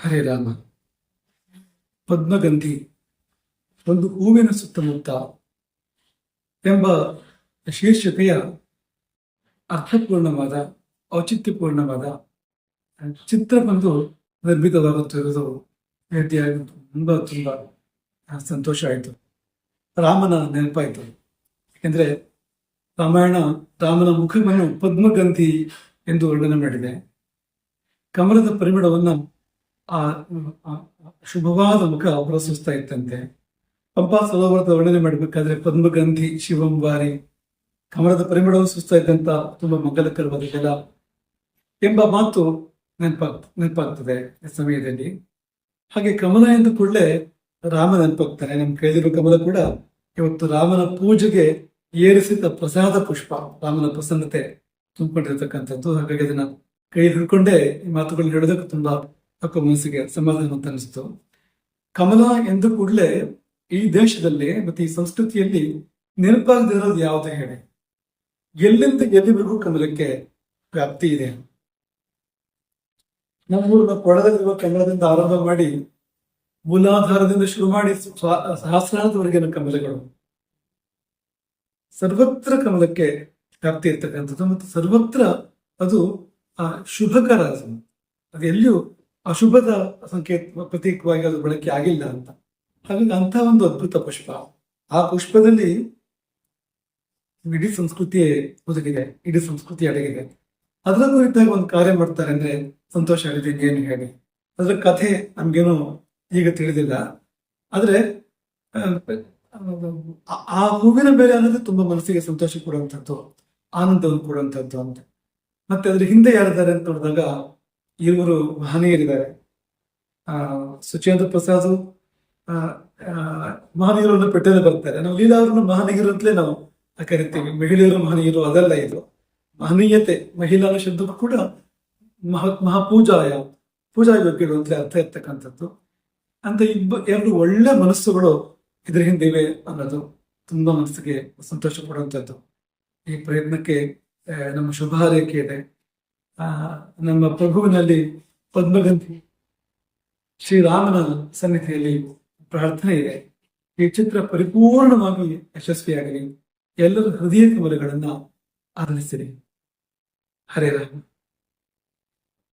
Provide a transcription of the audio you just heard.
ಹರೇ ರಾಮ. ಪದ್ಮಗಂಧಿ, ಒಂದು ಹೂವಿನ ಸುತ್ತಮುತ್ತ ಎಂಬ ಶೀರ್ಷಿಕೆಯ ಅರ್ಥಪೂರ್ಣವಾದ, ಔಚಿತ್ಯಪೂರ್ಣವಾದ ಚಿತ್ರ ಬಂದು ನಿರ್ಮಿತವಾಗುತ್ತಿರುವುದು ಭೇಟಿಯಾಗಿ ತುಂಬ ತುಂಬ ಸಂತೋಷ ಆಯಿತು. ರಾಮನ ನೆನಪಾಯಿತು. ಏಕೆಂದರೆ ರಾಮಾಯಣ ರಾಮನ ಮುಖವನ್ನು ಪದ್ಮಗಂಧಿ ಎಂದು ವರ್ಣನೆ ಮಾಡಿದೆ. ಕಮಲದ ಪರಿಮಳವನ್ನು ಆ ಶುಭವಾದ ಮುಖ ಹೊರಸೂಸ್ತಾ ಇತ್ತಂತೆ ಪಂಪ ಸರೋವರದ ವರ್ಣನೆ ಮಾಡಬೇಕಾದ್ರೆ ಪದ್ಮಗಂಧಿ ಶಿವಂಬಾರಿ ಕಮಲದ ಪರಿಮಳವು ಸುಸ್ತಾ ಇದ್ದಂತ ತುಂಬಾ ಮಂಗಲಕರವಾದ ಜಲ ಎಂಬ ಮಾತು ನೆನಪಾಗ್ ನೆನಪಾಗ್ತದೆ ಈ ಸಮಯದಲ್ಲಿ ಹಾಗೆ ಕಮಲ ಎಂದು ಕೂಡಲೇ ರಾಮ ನೆನಪಾಗ್ತಾರೆ ನಮ್ ಕೈಲಿರೋ ಕಮಲ ಕೂಡ ಇವತ್ತು ರಾಮನ ಪೂಜೆಗೆ ಏರಿಸಿದ ಪ್ರಸಾದ ಪುಷ್ಪ, ರಾಮನ ಪ್ರಸನ್ನತೆ ತುಂಬಿಕೊಂಡಿರ್ತಕ್ಕಂಥದ್ದು. ಹಾಗಾಗಿ ಅದನ್ನ ಕೈ ಹಿಡ್ಕೊಂಡೇ ಈ ಮಾತುಗಳನ್ನ ಹೇಳೋದಕ್ಕೆ ತುಂಬಾ ತಕ್ಕ ಮನಸ್ಸಿಗೆ ಸಮಾಧಾನ ಅಂತ ಅನಿಸ್ತು. ಕಮಲ ಎಂದು ಕೂಡಲೇ ಈ ದೇಶದಲ್ಲಿ ಮತ್ತೆ ಈ ಸಂಸ್ಕೃತಿಯಲ್ಲಿ ನೆನಪಾಗದಿರೋದು ಯಾವುದು ಹೇಳಿ. ಎಲ್ಲಿಂದ ಎಲ್ಲಿವರೆಗೂ ಕಮಲಕ್ಕೆ ವ್ಯಾಪ್ತಿ ಇದೆ? ನಮ್ಮೂರಿನ ಕೊಡದಲ್ಲಿರುವ ಕನ್ನಡದಿಂದ ಆರಂಭ ಮಾಡಿ ಮೂಲಾಧಾರದಿಂದ ಶುರು ಮಾಡಿ ಸಹಸ್ರಾರದವರೆಗಿನ ಕಮಲಗಳು. ಸರ್ವತ್ರ ಕಮಲಕ್ಕೆ ವ್ಯಾಪ್ತಿ ಇರ್ತಕ್ಕಂಥದ್ದು ಮತ್ತು ಸರ್ವತ್ರ ಅದು, ಆ, ಶುಭಕರ ಅದು ಎಲ್ಲಿಯೂ ಅಶುಭದ ಸಂಕೇತ ಪ್ರತೀಕವಾಗಿ ಅದು ಬಳಕೆ ಆಗಿಲ್ಲ ಅಂತ. ಹಾಗಾಗಿ ಅಂತ ಒಂದು ಅದ್ಭುತ ಪುಷ್ಪ. ಆ ಪುಷ್ಪದಲ್ಲಿ ಇಡೀ ಸಂಸ್ಕೃತಿ ಒದಗಿದೆ ಇಡೀ ಸಂಸ್ಕೃತಿ ಅಡಗಿದೆ. ಅದರ ಕುರಿತಾಗಿ ಒಂದು ಕಾರ್ಯ ಮಾಡ್ತಾರೆ ಅಂದ್ರೆ ಸಂತೋಷ ಆಗಿದೆ ಏನು ಹೇಳಿ. ಅದರ ಕಥೆ ನಮ್ಗೇನು ಈಗ ತಿಳಿದಿಲ್ಲ. ಆದ್ರೆ ಆ, ಹೂವಿನ ಬೆಲೆ ಅನ್ನೋದು ತುಂಬಾ ಮನಸ್ಸಿಗೆ ಸಂತೋಷ ಕೊಡುವಂಥದ್ದು ಆನಂದವನ್ನು ಕೊಡುವಂಥದ್ದು ಅಂತ. ಮತ್ತೆ ಅದ್ರ ಹಿಂದೆ ಯಾರಿದ್ದಾರೆ ಅಂತ ನೋಡಿದಾಗ ಇವರು ಮಹನೀಯರಿದ್ದಾರೆ. ಆ, ಸುಚೇಂದ್ರ ಪ್ರಸಾದ್ ಮಹನೀಯರನ್ನು ಪೆಟ್ಟದೆ ಬರ್ತಾರೆ ನಾವು ಲೀಲಾ ಅವ್ರನ್ನ ಮಹನೀಯರು ಅಂತಲೇ ನಾವು ಕರಿತೀವಿ. ಮಹಿಳೆಯರು ಮಹನೀಯರು ಅದೆಲ್ಲ ಇದು. ಮಹನೀಯತೆ ಮಹಿಳಾ ಶಬ್ದಕ್ಕೂ ಕೂಡ ಮಹ ಮಹಾಪೂಜಾಯ ಪೂಜಾ ಯೋಗ್ಯರು ಅಂತಲೇ ಅರ್ಥ ಇರ್ತಕ್ಕಂಥದ್ದು. ಅಂತ ಇಬ್ಬ, ಎರಡು ಒಳ್ಳೆ ಮನಸ್ಸುಗಳು ಇದ್ರ ಹಿಂದಿವೆ ಅನ್ನೋದು ತುಂಬಾ ಮನಸ್ಸಿಗೆ ಸಂತೋಷ ಪಡುವಂಥದ್ದು ಈ ಪ್ರಯತ್ನಕ್ಕೆ ನಮ್ಮ ಶುಭ ಹಾರೈಕೆ ಇದೆ. ನಮ್ಮ ಪ್ರಭುವಿನಲ್ಲಿ ಪದ್ಮಗಂಧಿ ಶ್ರೀರಾಮನ ಸನ್ನಿಧಿಯಲ್ಲಿ ಪ್ರಾರ್ಥನೆ ಇದೆ. ಈ ಚಿತ್ರ ಪರಿಪೂರ್ಣವಾಗಿ ಯಶಸ್ವಿಯಾಗಲಿ ಎಲ್ಲರ ಹೃದಯ ಕಮಲಗಳನ್ನ ಆಧರಿಸಿರಿ ಹರೇ ರಾಮ.